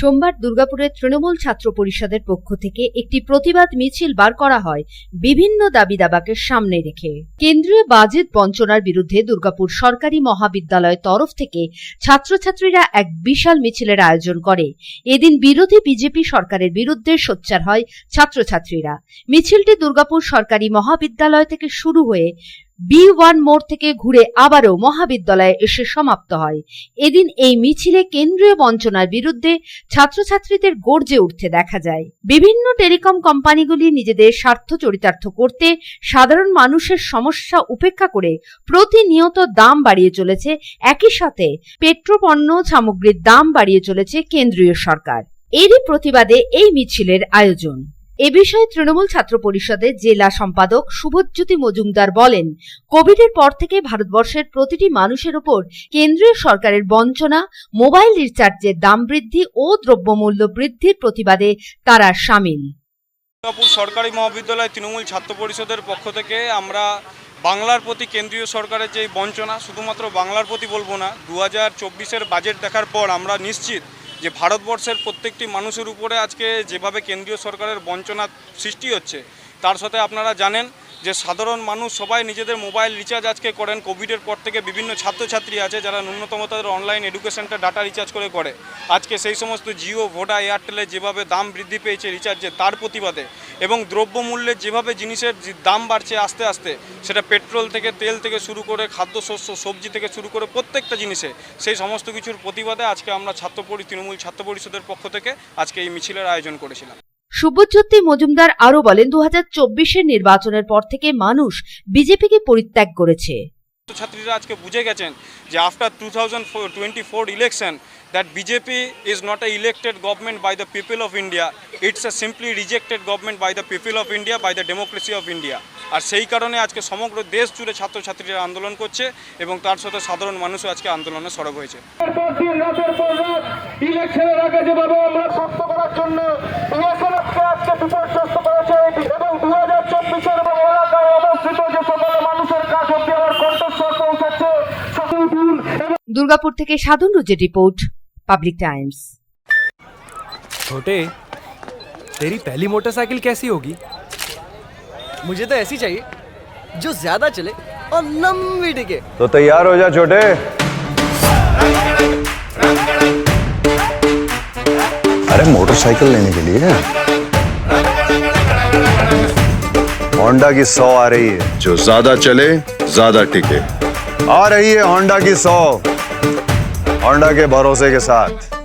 সোমবার দুর্গাপুরের তৃণমূল ছাত্র পরিষদের পক্ষ থেকে একটি প্রতিবাদ মিছিল বার করা হয় বিভিন্ন দাবি দাবাকে সামনে রেখে। কেন্দ্রীয় বাজেট বঞ্চনার বিরুদ্ধে দুর্গাপুর সরকারি মহাবিদ্যালয় তরফ থেকে ছাত্রছাত্রীরা এক বিশাল মিছিলের আয়োজন করে। এদিন বিরোধী বিজেপি সরকারের বিরুদ্ধে সোচ্চার হয় ছাত্রছাত্রীরা। মিছিলটি দুর্গাপুর সরকারি মহাবিদ্যালয় থেকে শুরু হয়ে বি ওয়ান মোড় থেকে ঘুরে আবারও মহাবিদ্যালয়ে এসে সমাপ্ত হয়। এদিন এই মিছিলে কেন্দ্রীয় বঞ্চনার বিরুদ্ধে ছাত্রছাত্রীদের গর্জে উঠতে দেখা যায়। বিভিন্ন টেলিকম কোম্পানিগুলি নিজেদের স্বার্থ চরিতার্থ করতে সাধারণ মানুষের সমস্যা উপেক্ষা করে প্রতিনিয়ত দাম বাড়িয়ে চলেছে। একই সাথে পেট্রোপণ্য সামগ্রীর দাম বাড়িয়ে চলেছে কেন্দ্রীয় সরকার। এরই প্রতিবাদে এই মিছিলের আয়োজন। এ বিষয়ে তৃণমূল ছাত্র পরিষদের জেলা সম্পাদক শুভজ্যোতি মজুমদার বলেন, কোভিডের পর থেকে ভারতবর্ষের প্রতিটি মানুষের উপর কেন্দ্রীয় সরকারের বঞ্চনা, মোবাইল রিচার্জের দাম বৃদ্ধি ও দ্রব্যমূল্য বৃদ্ধির প্রতিবাদে তারা সামিল। সরকারি মহাবিদ্যালয় তৃণমূল ছাত্র পরিষদের পক্ষ থেকে আমরা বাংলার প্রতি কেন্দ্রীয় সরকারের যে বঞ্চনা, শুধুমাত্র বাংলার প্রতি বলব না, দু হাজার বাজেট দেখার পর আমরা নিশ্চিত যে ভারতবর্ষের প্রত্যেকটি মানুষের উপরে আজকে যেভাবে কেন্দ্রীয় সরকারের বঞ্চনা সৃষ্টি হচ্ছে, তার সাথে আপনারা জানেন যে সাধারণ মানুষ সবাই নিজেদের মোবাইল রিচার্জ আজকে করেন কোভিডের পর থেকে বিভিন্ন ছাত্রছাত্রী আছে যারা ন্যূনতম তাদের অনলাইন এডুকেশনটা ডাটা রিচার্জ করে করে। আজকে সেই সমস্ত জিও ভোডা এয়ারটেলের যেভাবে দাম বৃদ্ধি পেয়েছে রিচার্জের তার প্রতিবাদে এবং দ্রব্যমূল্যের যেভাবে জিনিসের দাম বাড়ছে আস্তে আস্তে, সেটা পেট্রোল থেকে তেল থেকে শুরু করে খাদ্যশস্য, সবজি থেকে শুরু করে প্রত্যেকটা জিনিসে সেই সমস্ত কিছুর প্রতিবাদে আজকে আমরা ছাত্র তৃণমূল ছাত্র পরিষদের পক্ষ থেকে আজকে এই মিছিলের আয়োজন করেছিলাম। শুভজ্যোতি মজুমদার আরও বলেন দু হাজার চব্বিশের নির্বাচনের পর থেকে মানুষ বিজেপিকে পরিত্যাগ করেছে। ছাত্রীরা আজকে বুঝে গেছেন যে after two thousand twenty four election that BJP is not a elected government by the people of India it's a simply rejected government by the people of India by the democracy of India আর সেই কারণে আজকে সমগ্র দেশ জুড়ে ছাত্রছাত্রীরা আন্দোলন করছে এবং তার সাথে সাধারণ মানুষও আজকে আন্দোলনে সরব হয়েছে। পর দিন রাতের পর রাত ইলেকশনের আগে যেভাবে আমরা করার জন্য দুর্গাপুর থেকে সাধন রুজের রিপোর্ট পাবলিক টাইমস छोटे तेरी पहली मोटरसाइकिल कैसी होगी मुझे तो ऐसी चाहिए जो ज्यादा चले और लंबी टिके तो तैयार हो जा छोटे अरे मोटरसाइकिल लेने के लिए होंडा की सौ आ रही है जो ज्यादा चले ज्यादा टिके आ रही है होंडा की सौ होंडा के भरोसे के साथ।